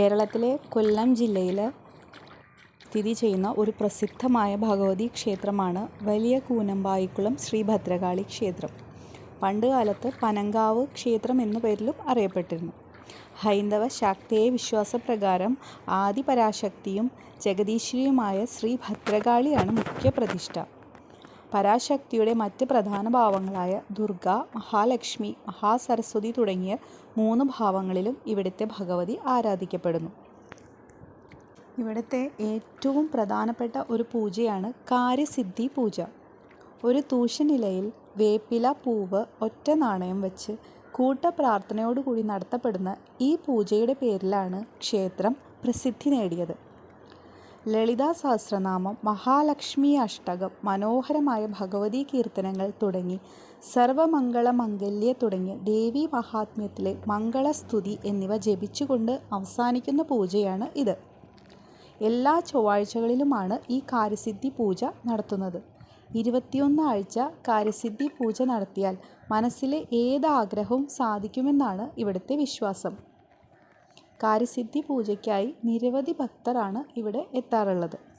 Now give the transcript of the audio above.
കേരളത്തിലെ കൊല്ലം ജില്ലയിൽ സ്ഥിതി ചെയ്യുന്ന ഒരു പ്രസിദ്ധമായ ഭഗവതി ക്ഷേത്രമാണ് വലിയ കൂനമ്പായിക്കുളം ശ്രീ ഭദ്രകാളി ക്ഷേത്രം. പണ്ട് കാലത്ത് പനങ്കാവ് ക്ഷേത്രം എന്ന പേരിലും അറിയപ്പെട്ടിരുന്നു. ഹൈന്ദവ ശാക്തേയ വിശ്വാസപ്രകാരം ആദിപരാശക്തിയും ജഗദീശ്വരിയുമായ ശ്രീ ഭദ്രകാളിയാണ് മുഖ്യ പ്രതിഷ്ഠ പരാശക്തിയുടെ മറ്റ് പ്രധാന ഭാവങ്ങളായ ദുർഗ മഹാലക്ഷ്മി മഹാസരസ്വതി തുടങ്ങിയ മൂന്ന് ഭാവങ്ങളിലും ഇവിടുത്തെ ഭഗവതി ആരാധിക്കപ്പെടുന്നു. ഇവിടുത്തെ ഏറ്റവും പ്രധാനപ്പെട്ട ഒരു പൂജയാണ് കാര്യസിദ്ധി പൂജ. ഒരു തൂശനിലയിൽ വേപ്പില പൂവ് ഒറ്റ നാണയം വെച്ച് കൂട്ടപ്രാർത്ഥനയോടുകൂടി നടത്തപ്പെടുന്ന ഈ പൂജയുടെ പേരിലാണ് ക്ഷേത്രം പ്രസിദ്ധി നേടിയത്. ലളിതാ സഹസ്രനാമം മഹാലക്ഷ്മി അഷ്ടകം മനോഹരമായ ഭഗവതി കീർത്തനങ്ങൾ തുടങ്ങി സർവമംഗള മംഗല്യ തുടങ്ങിയ ദേവി മഹാത്മ്യത്തിലെ മംഗളസ്തുതി എന്നിവ ജപിച്ചുകൊണ്ട് അവസാനിക്കുന്ന പൂജയാണ് ഇത്. എല്ലാ ചൊവ്വാഴ്ചകളിലുമാണ് ഈ കാര്യസിദ്ധി പൂജ നടത്തുന്നത്. ഇരുപത്തിയൊന്ന് ആഴ്ച കാര്യസിദ്ധി പൂജ നടത്തിയാൽ മനസ്സിലെ ഏത് ആഗ്രഹവും സാധിക്കുമെന്നാണ് ഇവിടുത്തെ വിശ്വാസം. കാര്യസിദ്ധി പൂജയ്ക്കായി നിരവധി ഭക്തരാണ് ഇവിടെ എത്താറുള്ളത്.